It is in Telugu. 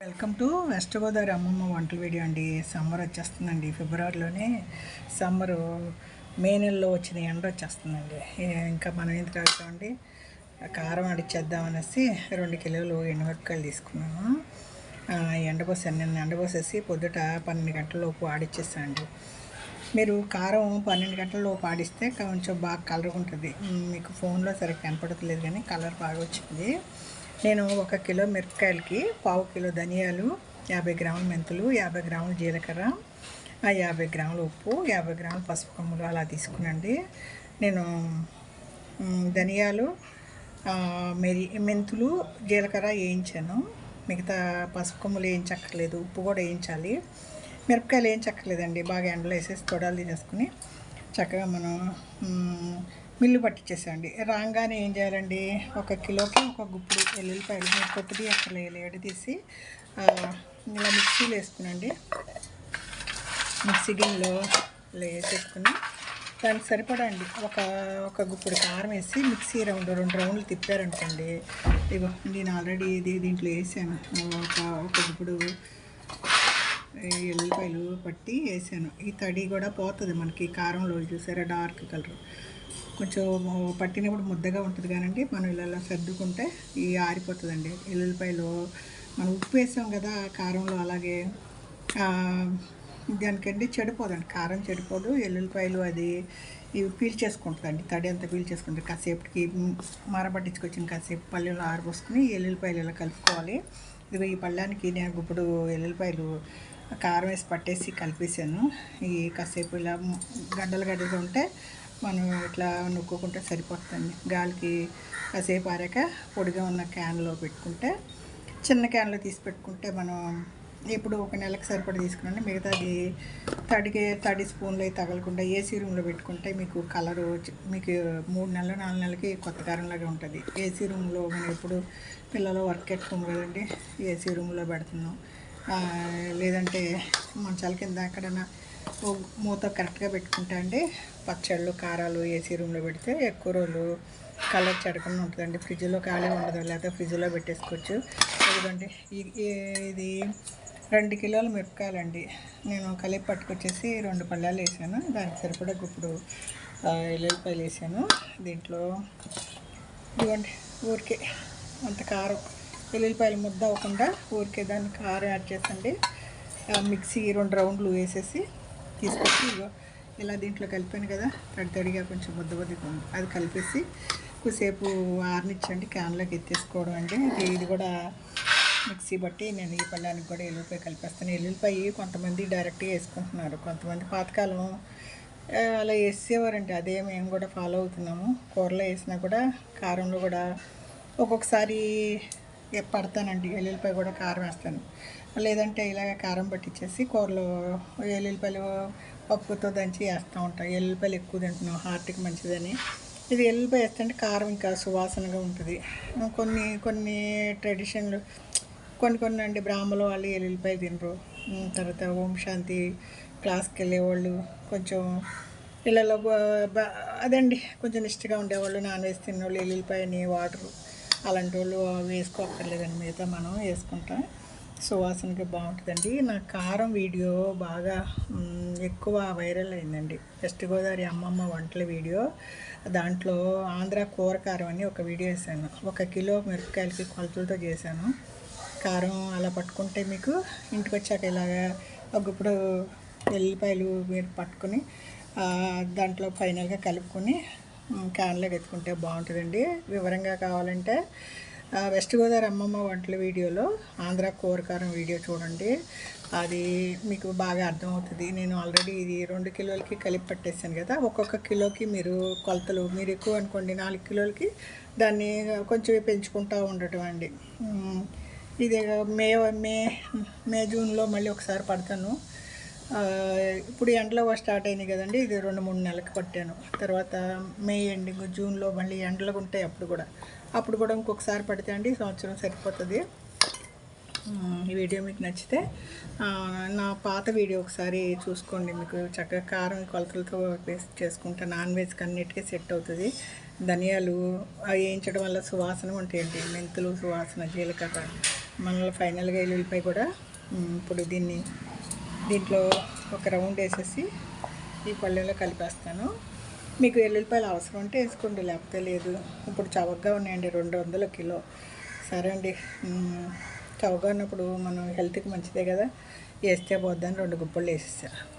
వెల్కమ్ టు వెస్ట్ గోదావరి అమ్మమ్మ వంటల వీడియో అండి. సమ్మర్ వచ్చేస్తుందండి. ఫిబ్రవరిలోనే సమ్మరు మే నెలలో వచ్చిన ఎండ వచ్చేస్తుందండి. ఇంకా మనం ఏం తాగుతామండి కారం అడిచేద్దామనేసి రెండు కిలోలు ఎండుమిరపకాయలు తీసుకున్నాను. ఎండబోసాను నిన్న ఎండబోసేసి పొద్దుట పన్నెండు గంటలలోపు ఆడిచ్చేసాను మీరు కారం పన్నెండు గంటలలోపు ఆడిస్తే కొంచెం బాగా కలర్ ఉంటుంది. మీకు ఫోన్లో సరిగ్గా కనపడట్లేదు కానీ కలర్ బాగా వచ్చింది. నేను ఒక కిలో మిరపకాయలకి పావు కిలో ధనియాలు యాభై గ్రాముల మెంతులు యాభై గ్రాముల జీలకర్ర యాభై గ్రాముల ఉప్పు యాభై గ్రాముల పసుపు కొమ్ములు అలా తీసుకునండి. నేను ధనియాలు మెరి మెంతులు జీలకర్ర వేయించాను. మిగతా పసుపు కొమ్ములు వేయించక్కర్లేదు ఉప్పు కూడా వేయించాలి. మిరపకాయలు ఏం బాగా ఎండలో వేసేసి తొడాలు తీసేసుకుని చక్కగా మనం మిల్లు పట్టించేసేయండి రాగానే ఏం చేయాలండి? ఒక కిలోకి ఒక గుప్పుడు ఎల్లుల్లిపాయలు మీరు కొట్టుది అక్కడ లేడు తీసి ఇలా మిక్సీలో వేసుకునండి. మిక్సీ గిన్నెలో ఇలా వేసేసుకుని దానికి సరిపడా అండి. ఒక ఒక గుప్పుడు కారం వేసి మిక్సీ రౌండ్ రెండు రౌండ్లు తిప్పారనుకోండి. ఇగో నేను ఆల్రెడీ ఇది దీంట్లో వేసాను. ఒక ఒక గుప్పుడు ఈ ఎల్లిపాయలు పట్టి వేసాను. ఈ తడి కూడా పోతుంది మనకి కారంలో చూసారా? Dark colour. కొంచెం పట్టినప్పుడు ముద్దగా ఉంటుంది కానండి. మనం ఇలా సర్దుకుంటే ఈ ఆరిపోతుందండి. ఎల్లుల్లిపాయలు మనం ఉప్పు వేసాం కదా కారంలో అలాగే దానికండి చెడిపోదండి. కారం చెడిపోదు. ఎల్లుల్లిపాయలు అది ఇవి పీల్చేసుకుంటుందండి తడి అంతా పీల్చేసుకుంటుంది కాసేపటికి మరపట్టించుకొచ్చిన కాసేపు పల్లెలు ఆరబోసుకుని ఎల్లుల్లిపాయలు ఇలా కలుపుకోవాలి. ఇదిగో ఈ పళ్ళానికి నేను ఇప్పుడు ఎల్లుల్లిపాయలు కారం వేసి పట్టేసి కలిపేసాను. ఈ కాసేపు ఇలా గడ్డలు గడ్డలుగా ఉంటే మనం ఇట్లా నొక్కుంటే సరిపోతుంది గాలికి కాసేపు ఆరాక పొడిగా ఉన్న క్యాన్లో పెట్టుకుంటే చిన్న క్యాన్లో తీసి పెట్టుకుంటే మనం ఇప్పుడు ఒక నెలకు సరిపడా తీసుకున్నాను మిగతాది తడికి తడి స్పూన్లు తగలకుండా ఏసీ రూమ్లో పెట్టుకుంటే మీకు కలరు మీకు మూడు నెలలు నాలుగు నెలలకి కొత్త కారంలాగా ఉంటుంది. ఏసీ రూమ్లో మనం ఎప్పుడు పిల్లలు వర్క్ ఎట్టుకోము కదండి ఏసీ రూమ్లో పెడుతున్నాం. లేదంటే మంచాల కింద ఎక్కడైనా మూత కరెక్ట్గా పెట్టుకుంటా అండి. పచ్చళ్ళు కారాలు ఏసీ రూమ్లో పెడితే ఎక్కువ రోజులు కలర్ చెడకుండా ఉంటుందండి. ఫ్రిడ్జ్లో ఖాళీ ఉండదు. లేకపోతే ఫ్రిడ్జ్లో పెట్టేసుకోవచ్చు. ఎందుకంటే ఇది రెండు కిలోల మిరపకాయలండి. నేను కలిపి పట్టుకొచ్చేసి రెండు పళ్ళాలు వేసాను. దానికి సరిపడా ఇప్పుడు ఎల్లుల్లిపాయలు వేసాను. దీంట్లో ఇదిగోండి ఊరికే అంత కారం వెల్లుల్లిపాయలు ముద్ద అవ్వకుండా ఊరికే దాన్ని కారం యాడ్ చేసండి మిక్సీ రెండు రౌండ్లు వేసేసి తీసుకొచ్చి ఇగో ఇలా దీంట్లో కలిపాను కదా తడి తడిగా కొంచెం ముద్ద ముద్దగా ఉంది అది కలిపేసి కొద్దిసేపు ఆరనిచ్చండి క్యాన్లోకి ఎత్తేసుకోవడం అండి ఇది- కూడా మిక్సీ బట్టి నేను ఈ పళ్ళానికి కూడా ఎల్లుల్లిపాయ కలిపేస్తాను. ఎల్లుల్లిపాయ కొంతమంది డైరెక్ట్గా వేసుకుంటున్నారు. కొంతమంది పాతకాలం అలా వేసేవారండి. అదే మేము కూడా ఫాలో అవుతున్నాము. కూరలో వేసినా కూడా కారంలో కూడా ఒక్కొక్కసారి పడతానండి. ఎల్లుల్లిపాయ కూడా కారం వేస్తాను. లేదంటే ఇలాగ కారం పట్టించేసి కూరలో ఎల్లుల్లిపాయలు పప్పుతో దంచి వేస్తూ ఉంటాం. ఎల్లుల్లిపాయలు ఎక్కువ తింటున్నాం. హార్ట్కి మంచిదని. ఇది ఎల్లుల్లిపాయ వేస్తుంటే కారం ఇంకా సువాసనగా ఉంటుంది. కొన్ని కొన్ని ట్రెడిషన్లు కొన్ని కొన్ని అండి బ్రాహ్మలు వాళ్ళు ఎల్లుల్లిపాయ తినరు. తర్వాత ఓం శాంతి క్లాస్కి వెళ్ళేవాళ్ళు కొంచెం ఇళ్ళలో అదండి. కొంచెం ఇష్టగా ఉండేవాళ్ళు. నాన్ వెజ్ తిన్నోళ్ళు ఎల్లుల్లిపాయని వాటరు అలాంటి వాళ్ళు వేసుకోక్కర్లేదండి. మిగతా మనం వేసుకుంటాం. సువాసనకి బాగుంటుందండి. నా కారం వీడియో బాగా ఎక్కువ వైరల్ అయిందండి. వెస్ట్ గోదావరి అమ్మమ్మ వంటల వీడియో. దాంట్లో ఆంధ్ర కూర కారం అని ఒక వీడియో వేసాను. ఒక కిలో మిరపకాయలకి కొలతలతో చేశాను. కారం అలా పట్టుకుంటే మీకు ఇంటికి వచ్చాక ఇలాగా ఒకప్పుడు ఎల్లిపాయలు మీరు పట్టుకొని దాంట్లో ఫైనల్గా కలుపుకొని ఉమ్, ఎత్తుకుంటే బాగుంటుందండి. వివరంగా కావాలంటే వెస్ట్ గోదావరి అమ్మమ్మ వంటల వీడియోలో ఆంధ్ర కూరకారం వీడియో చూడండి. అది మీకు బాగా అర్థమవుతుంది. నేను ఆల్రెడీ ఇది రెండు కిలోలకి కలిపి పట్టేసాను కదా. ఒక్కొక్క కిలోకి మీరు కొలతలు మీరు ఎక్కువ అనుకోండి నాలుగు కిలోలకి దాన్ని కొంచెం పెంచుకుంటూ ఉండటం అండి. ఇది మే మే మే జూన్లో మళ్ళీ ఒకసారి పడతాను. ఇప్పుడు ఎండలో స్టార్ట్ అయినాయి కదండి. ఇది రెండు మూడు నెలలకు పట్టాను తర్వాత మే ఎండింగ్ జూన్లో మళ్ళీ ఎండలు ఉంటాయి అప్పుడు కూడా. అప్పుడు కూడా ఇంకొకసారి పడితే అండి సంవత్సరం సరిపోతుంది. ఈ వీడియో మీకు నచ్చితే నా పాత వీడియో ఒకసారి చూసుకోండి. మీకు చక్కగా కారం కొలతలతో వేస్ట్ చేసుకుంటే నాన్ వెజ్కి అన్నిటికీ సెట్ అవుతుంది. ధనియాలు అవి వేయించడం వల్ల సువాసన ఉంటాయండి. మెంతులు సువాసన జీలకర్ర మనలో ఫైనల్గా ఎల్లుల్లిపై కూడా ఇప్పుడు దీన్ని దీంట్లో ఒక రౌండ్ వేసేసి ఈ పళ్ళెంలో కలిపేస్తాను. మీకు ఎల్లుల్లిపాయలు అవసరం ఉంటే వేసుకోండి లేకపోతే లేదు. ఇప్పుడు చవకగా ఉన్నాయండి రెండు వందల కిలో. సరే అండి. మ్, చవకగా ఉన్నప్పుడు మనం హెల్త్కి మంచిదే కదా. వేస్తే పోద్దని రెండు గుప్పలు వేసేసాను